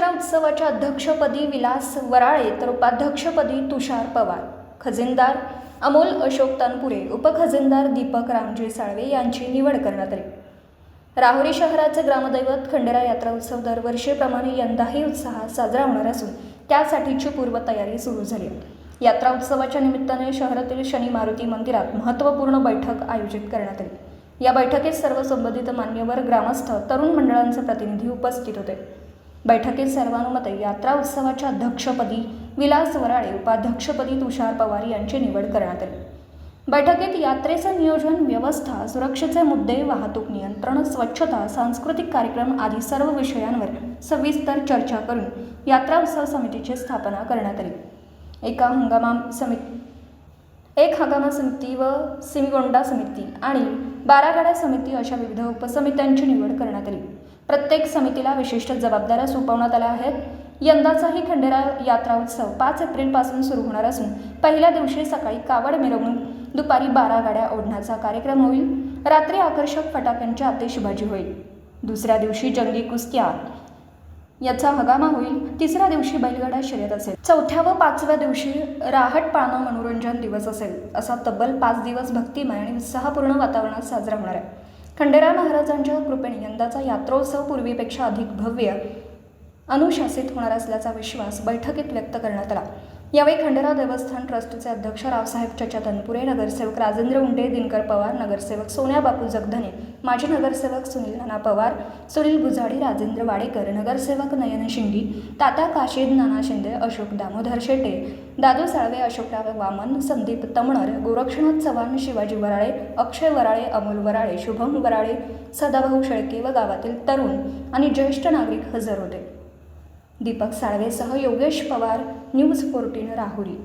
यात्रा उत्सवाच्या अध्यक्षपदी विलास वराळे तर उपाध्यक्षपदी तुषार पवार खजिनदार अमोल अशोक तनपुरे उपखजिनदार दीपक रामजी साळवे यांची निवड करण्यात आली. राहुरी शहराचे ग्रामदैवत खंडेरा यात्रा उत्सव दरवर्षीप्रमाणे यंदाही उत्साहात साजरा होणार असून त्यासाठीची पूर्वतयारी सुरू झाली. आहे यात्रा उत्सवाच्या निमित्ताने शहरातील शनी मारुती मंदिरात महत्त्वपूर्ण बैठक आयोजित करण्यात आली. या बैठकीत सर्व संबंधित मान्यवर ग्रामस्थ तरुण मंडळांचे प्रतिनिधी उपस्थित होते. बैठकीत सर्वानुमते यात्रा उत्सवाच्या अध्यक्षपदी विलास वराळे उपाध्यक्षपदी तुषार पवार यांची निवड करण्यात आली. बैठकीत यात्रेचं नियोजन व्यवस्था सुरक्षेचे मुद्दे वाहतूक नियंत्रण स्वच्छता सांस्कृतिक कार्यक्रम आदी सर्व विषयांवर सविस्तर चर्चा करून यात्रा उत्सव समितीची स्थापना करण्यात आली. एका हंगामा समिती एक हंगामा समिती व सिमिगोंडा समिती आणि बारागाडा समिती अशा विविध उपसमित्यांची निवड करण्यात आली. प्रत्येक समितीला विशिष्ट जबाबदाऱ्या सोपवण्यात आल्या आहेत. यंदाचाही खंडेरा यात्रा उत्सव पाच एप्रिलपासून सुरू होणार असून पहिल्या दिवशी सकाळी कावड मिरवणूक दुपारी बारा गाड्या ओढण्याचा कार्यक्रम होईल. रात्री आकर्षक फटाक्यांची आतिषबाजी होईल. दुसऱ्या दिवशी जंगी कुस्त्या. याचा हगामा होईल. तिसऱ्या दिवशी बैलगाडा शर्यत असेल. चौथ्या व पाचव्या दिवशी राहट पाळणं मनोरंजन दिवस असेल. असा तब्बल पाच दिवस भक्तिमय आणि उत्साहपूर्ण वातावरणात साजरा होणार आहे. खंडेराय महाराजांच्या कृपेने यंदाचा यात्रोत्सव पूर्वीपेक्षा अधिक भव्य अनुशासित होणार असल्याचा विश्वास बैठकीत व्यक्त करण्यात आला. यावेळी खंडरा देवस्थान ट्रस्टचे अध्यक्ष रावसाहेब चचा तनपुरे नगरसेवक राजेंद्र उंडे दिनकर पवार नगरसेवक सोन्या बापू जगधने माजी नगरसेवक सुनील नाना पवार सुनील गुजाडी राजेंद्र वाडेकर नगरसेवक नयन शिंगी ताता काशीद नाना शिंदे अशोक दामोदर शेटे दादू साळवे अशोकराव वामन संदीप तमणर गोरक्षनाथ चव्हाण शिवाजी वराळे अक्षय वराळे अमोल वराळे शुभम वराळे सदाभाऊ शेळके व गावातील तरुण आणि ज्येष्ठ नागरिक हजर होते. दीपक साळवेसह योगेश पवार न्यूज फोर्टीन राहुरी.